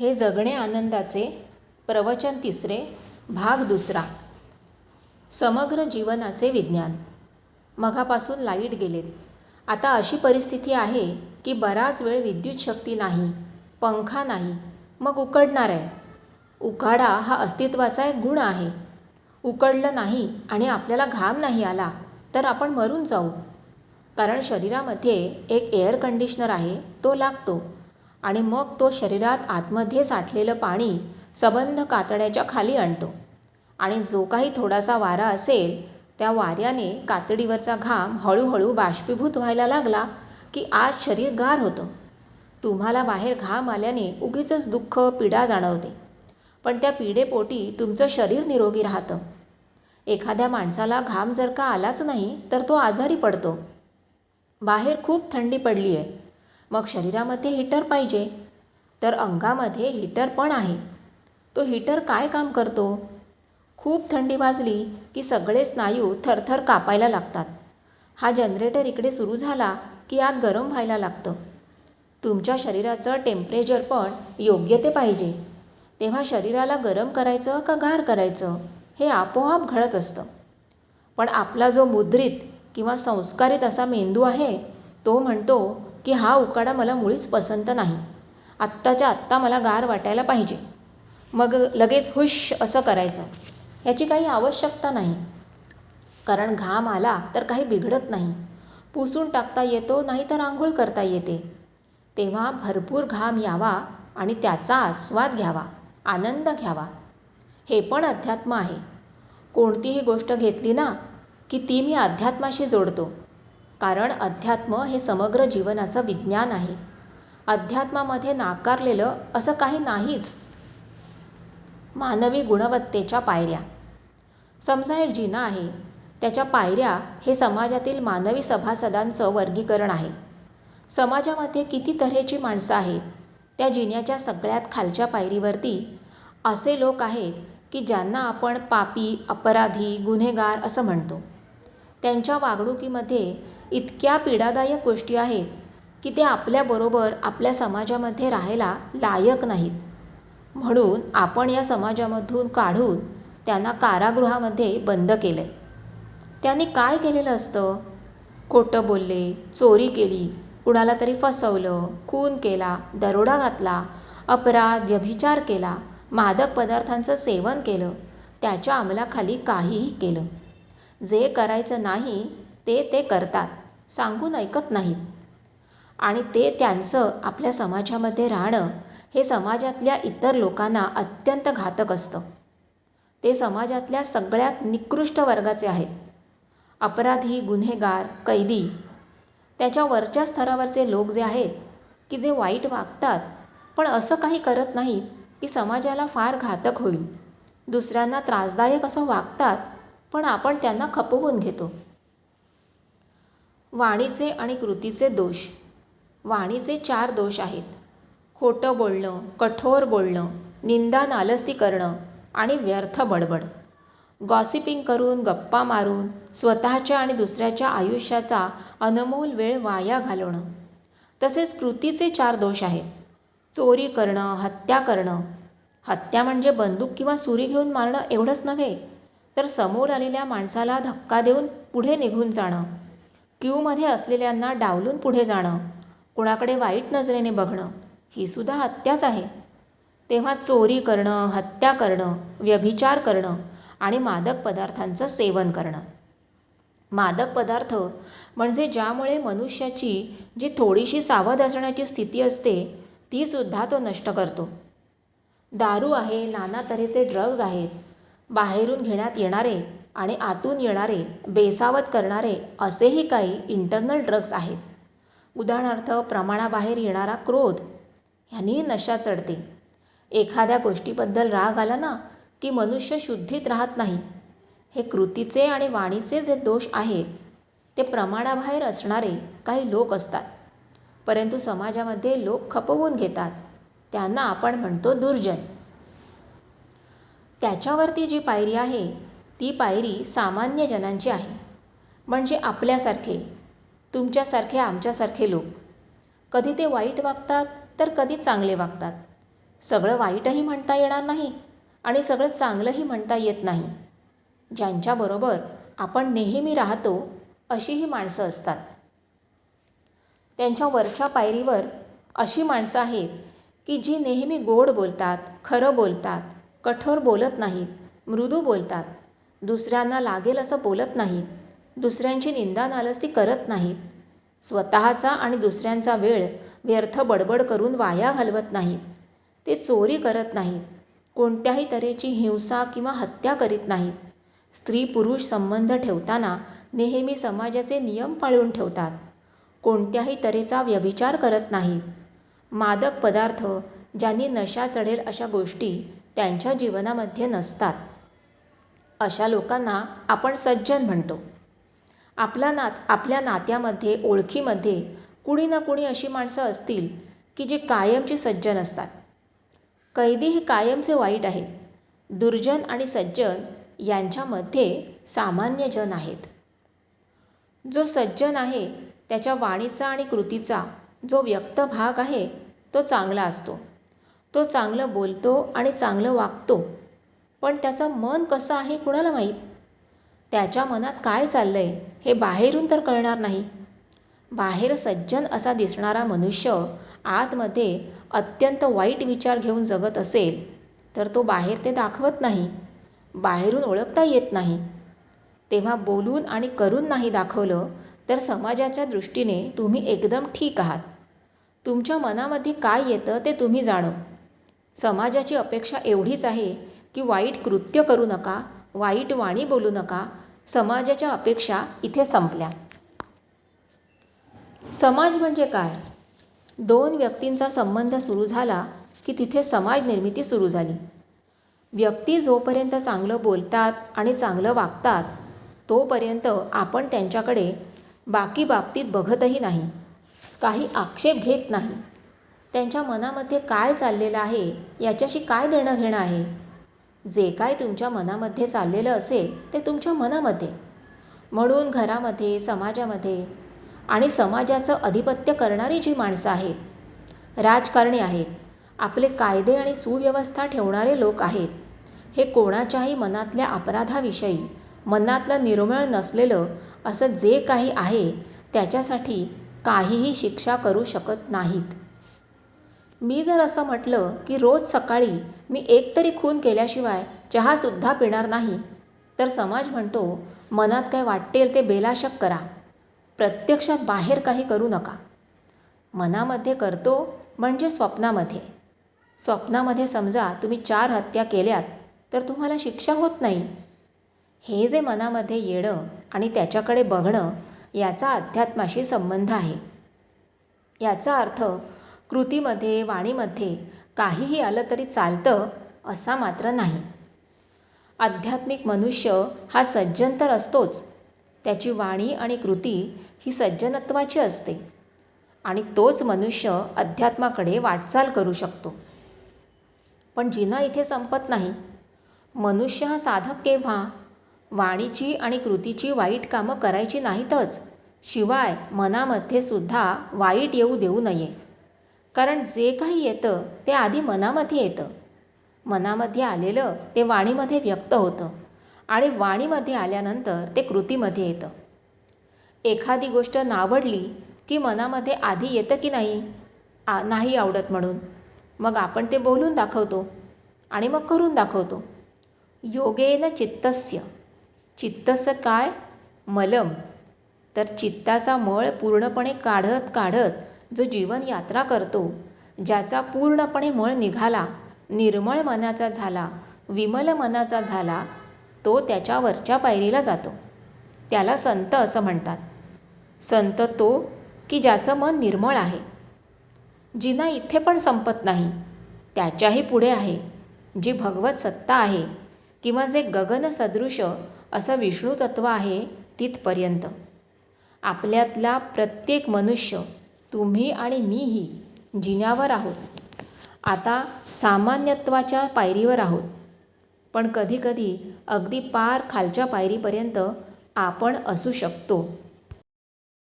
हे जगणे आनंदाचे प्रवचन तिसरे भाग दुसरा. समग्र जीवनाचे विज्ञान. मघापासून लाइट गेलेत. आता अशी परिस्थिती आहे की बराच वेळ विद्युत शक्ती नाही पंखा नाही मग उकडणार आहे. उकाडा हा अस्तित्वाचा एक गुण आहे. उकडलं नाही आणि आपल्याला घाम नाही आला तर आपण मरून जाऊ. कारण शरीरामध्ये एक एअर कंडिशनर आहे तो लागतो. आणि मग तो शरीरात आतमध्ये साठलेलं पाणी सबंध कातड्याच्या खाली आणतो. आणि जो काही थोडासा वारा असेल त्या वाऱ्याने कातडीवरचा घाम हळूहळू बाष्पीभूत व्हायला लागला की आज शरीर गार होतं. तुम्हाला बाहेर घाम आल्याने उगीचच दुःख पीडा जाणवते. पण त्या पीडेपोटी तुमचं शरीर निरोगी राहतं. एखाद्या माणसाला घाम जर का आलाच नाही तर तो आजारी पडतो. बाहेर खूप थंडी पडली आहे मग शरीरामध्ये हीटर पाहिजे. तर अंगामध्ये हीटर पण आहे. तो हीटर काय काम करतो? खूप थंडी वाजली की सगळे स्नायू थरथर कापायला लागतात. हा जनरेटर इकडे सुरू झाला की आत गरम व्हायला लागतं. तुमच्या शरीराचं टेम्परेचर पण योग्य ते पाहिजे. तेव्हा शरीराला गरम करायचं का गार करायचं हे आपोआप घडत असतं. पण आपला जो मुद्रित किंवा संस्कारित असा मेंदू आहे तो म्हणतो की हा उकाडा मला मुळीच पसंत नाही. आत्ताच्या आत्ता मला गार वाटायला पाहिजे. मग लगेच हुश असं करायचं. याची काही आवश्यकता नाही. कारण घाम आला तर काही बिघडत नाही. पुसून टाकता येतो नाही तर आंघोळ करता येते. तेव्हा भरपूर घाम यावा आणि त्याचा आस्वाद घ्यावा आनंद घ्यावा. हे पण अध्यात्म आहे. कोणतीही गोष्ट घेतली ना की ती मी अध्यात्माशी जोडतो. कारण अध्यात्म हे समग्र जीवनाचं विज्ञान आहे. अध्यात्मामध्ये नाकारलेलं असं काही नाहीच. मानवी गुणवत्तेच्या पायऱ्या. समजा एक जिना आहे. त्याच्या पायऱ्या हे समाजातील मानवी सभासदांचं वर्गीकरण आहे. समाजामध्ये किती तऱ्हेची माणसं आहेत? त्या जिन्याच्या सगळ्यात खालच्या पायरीवरती असे लोक आहेत की ज्यांना आपण पापी अपराधी गुन्हेगार असं म्हणतो. त्यांच्या वागणुकीमध्ये इतक्या पीडादायक गोष्टी आहेत की ते आपल्याबरोबर आपल्या समाजामध्ये राहायला लायक नाहीत. म्हणून आपण या समाजामधून काढून त्यांना कारागृहामध्ये बंद केलं आहे त्यांनी काय केलेलं असतं? खोटं बोलले चोरी केली कुणाला तरी फसवलं खून केला दरोडा घातला अपराध व्यभिचार केला मादक पदार्थांचं सेवन केलं त्याच्या अंमलाखाली काहीही केलं. जे करायचं नाही ते ते करतात. सांगून ऐकत नाहीत. आणि ते त्यांचं आपल्या समाजामध्ये राहणं हे समाजातल्या इतर लोकांना अत्यंत घातक असतं. ते समाजातल्या सगळ्यात निकृष्ट वर्गाचे आहेत. अपराधी गुन्हेगार कैदी. त्याच्या वरच्या स्तरावरचे लोक जे आहेत की जे वाईट वागतात पण असं काही करत नाहीत की समाजाला फार घातक होईल. दुसऱ्यांना त्रासदायक असं वागतात पण आपण त्यांना खपवून घेतो. वाणीचे आणि कृतीचे दोष. वाणीचे चार दोष आहेत. खोटं बोलणं कठोर बोलणं निंदा नालस्ती करणं आणि व्यर्थ बडबड. गॉसिपिंग करून गप्पा मारून स्वतःच्या आणि दुसऱ्याच्या आयुष्याचा अनमोल वेळ वाया घालवणं. तसेच कृतीचे चार दोष आहेत. चोरी करणं हत्या करणं. हत्या म्हणजे बंदूक किंवा सुरी घेऊन मारणं एवढंच नव्हे तर समोर आलेल्या माणसाला धक्का देऊन पुढे निघून जाणं. क्यूमध्ये असलेल्यांना डावलून पुढे जाणं कुणाकडे वाईट नजरेने बघणं ही सुद्धा हत्याच आहे. तेव्हा चोरी करणं हत्या करणं व्यभिचार करणं आणि मादक पदार्थांचं सेवन करणं. मादक पदार्थ म्हणजे ज्यामुळे मनुष्याची जी थोडीशी सावध असण्याची स्थिती असते तीसुद्धा तो नष्ट करतो. दारू आहे नाना तऱ्हेचे ड्रग्ज आहेत. बाहेरून घेण्यात येणारे आणि आतून येणारे बेसावत करणारे असेही काही इंटरनल ड्रग्ज आहेत. उदाहरणार्थ प्रमाणाबाहेर येणारा क्रोध ह्यांनीही नशा चढते. एखाद्या गोष्टीबद्दल राग आला ना की मनुष्य शुद्धीत राहत नाही. हे कृतीचे आणि वाणीचे जे दोष आहेत ते प्रमाणाबाहेर असणारे काही लोक असतात. परंतु समाजामध्ये लोक खपवून घेतात. त्यांना आपण म्हणतो दुर्जन. त्याच्यावरती जी पायरी आहे ती पायरी सामान्य जनांची आहे. म्हणजे आपल्यासारखे तुमच्यासारखे आमच्यासारखे लोक. कधी ते वाईट वागतात तर कधी चांगले वागतात. सगळं वाईटही म्हणता येणार नाही आणि सगळं चांगलंही म्हणता येत नाही. ज्यांच्याबरोबर आपण नेहमी राहतो अशी ही माणसं असतात. त्यांच्या वरच्या पायरीवर अशी माणसं आहेत की जी नेहमी गोड बोलतात खरं बोलतात कठोर बोलत नाहीत मृदू बोलतात. दुसऱ्यांना लागेल असं बोलत नाहीत दुसऱ्यांची निंदा नालस्ती करत नाहीत स्वतःचा आणि दुसऱ्यांचा वेळ व्यर्थ बडबड करून वाया घालवत नाहीत ते चोरी करत नाहीत कोणत्याही तऱ्हेची हिंसा किंवा हत्या करीत नाहीत स्त्री पुरुष संबंध ठेवताना नेहमी समाजाचे नियम पाळून ठेवतात. कोणत्याही तऱ्हेचा व्यभिचार करत नाहीत मादक पदार्थ ज्यांनी नशा चढेल अशा गोष्टी त्यांच्या जीवनामध्ये नसतात. अशा लोकांना आपण सज्जन म्हणतो. आपला नात आपल्या नात्यामध्ये ओळखीमध्ये कुणी ना कुणी अशी माणसं असतील की जी कायमची सज्जन असतात. कैदी हे कायमचे वाईट आहेत दुर्जन आणि सज्जन यांच्यामध्ये सामान्य जन आहेत. जो सज्जन आहे त्याच्या वाणीचा आणि कृतीचा जो व्यक्त भाग आहे तो चांगला असतो. तो चांगलं बोलतो आणि चांगलं वागतो. पण त्याचं मन कसं आहे कुणाला माहीत? त्याच्या मनात काय चाललं आहे हे बाहेरून तर कळणार नाही. बाहेर सज्जन असा दिसणारा मनुष्य आतमध्ये अत्यंत वाईट विचार घेऊन जगत असेल तर तो बाहेर ते दाखवत नाही बाहेरून ओळखता येत नाही. तेव्हा बोलून आणि करून नाही दाखवलं तर समाजाच्या दृष्टीने तुम्ही एकदम ठीक आहात. तुमच्या मनामध्ये काय येतं ते तुम्ही जाणो. समाजाची अपेक्षा एवढीच आहे की वाईट कृत्य करू नका वाईट वाणी बोलू नका समाजाच्या अपेक्षा इथे संपल्या. समाज म्हणजे काय? दोन व्यक्तींचा संबंध सुरू झाला की तिथे समाज निर्मिती सुरू झाली. व्यक्ती जोपर्यंत चांगलं बोलतात आणि चांगलं वागतात तोपर्यंत आपण त्यांच्याकडे बाकी बाबतीत बघतही नाही काही आक्षेप घेत नाही. त्यांच्या मनामध्ये काय चाललेलं आहे याच्याशी काय देणं घेणं आहे? जे काय तुमच्या मनामध्ये चाललेलं असेल ते तुमच्या मनामध्ये. म्हणून घरामध्ये समाजामध्ये आणि समाजाचं अधिपत्य करणारी जी माणसं आहेत राजकारणी आहेत आपले कायदे आणि सुव्यवस्था ठेवणारे लोक आहेत हे कोणाच्याही मनातल्या अपराधाविषयी मनातलं निर्मळ नसलेलं असं जे काही आहे त्याच्यासाठी काहीही शिक्षा करू शकत नाहीत. मी जर असं म्हटलं की रोज सकाळी मी एक तरी खून केल्याशिवाय चहासुद्धा पिणार नाही तर समाज म्हणतो मनात काय वाटेल ते बेलाशक करा. प्रत्यक्षात बाहेर काही करू नका. मनामध्ये करतो म्हणजे स्वप्नामध्ये. स्वप्नामध्ये समजा तुम्ही चार हत्या केल्यात तर तुम्हाला शिक्षा होत नाही. हे जे मनामध्ये येणं आणि त्याच्याकडे बघणं याचा अध्यात्माशी संबंध आहे. याचा अर्थ कृतीमध्ये वाणीमध्ये काहीही आलं तरी चालतं असा मात्र नाही. आध्यात्मिक मनुष्य हा सज्जन तर असतोच. त्याची वाणी आणि कृती ही सज्जनत्वाची असते आणि तोच मनुष्य अध्यात्माकडे वाटचाल करू शकतो. पण जिना इथे संपत नाही. मनुष्य हा साधक केव्हा? वाणीची आणि कृतीची वाईट कामं करायची नाहीतच. शिवाय मनामध्ये सुद्धा वाईट येऊ देऊ नये. कारण जे काही येतं ते आधी मनामध्ये येतं. मनामध्ये आलेलं ते वाणीमध्ये व्यक्त होतं आणि वाणीमध्ये आल्यानंतर ते कृतीमध्ये येतं. एखादी गोष्ट नावडली की मनामध्ये आधी येतं की नाही? आ नाही आवडत म्हणून. मग आपण ते बोलून दाखवतो आणि मग करून दाखवतो. योगेन चित्तस्य. चित्तस्य काय? मलम. तर चित्ताचा मळ पूर्णपणे काढत काढत जो जीवन यात्रा करतो ज्याचा पूर्णपणे मळ निघाला निर्मळ मनाचा झाला विमल मनाचा झाला तो त्याच्या वरच्या पायरीला जातो. त्याला संत असं म्हणतात. संत तो की ज्याचं मन निर्मळ आहे. जिना इथे पण संपत नाही त्याच्याही पुढे आहे. जी भगवत सत्ता आहे किंवा जे गगन सदृश असं विष्णू तत्व आहे तिथपर्यंत. आपल्यातला प्रत्येक मनुष्य तुम्ही आणि मीही जिन्यावर आहोत. आता सामान्यत्वाच्या पायरीवर आहोत. पण कधीकधी अगदी पार खालच्या पायरीपर्यंत आपण असू शकतो.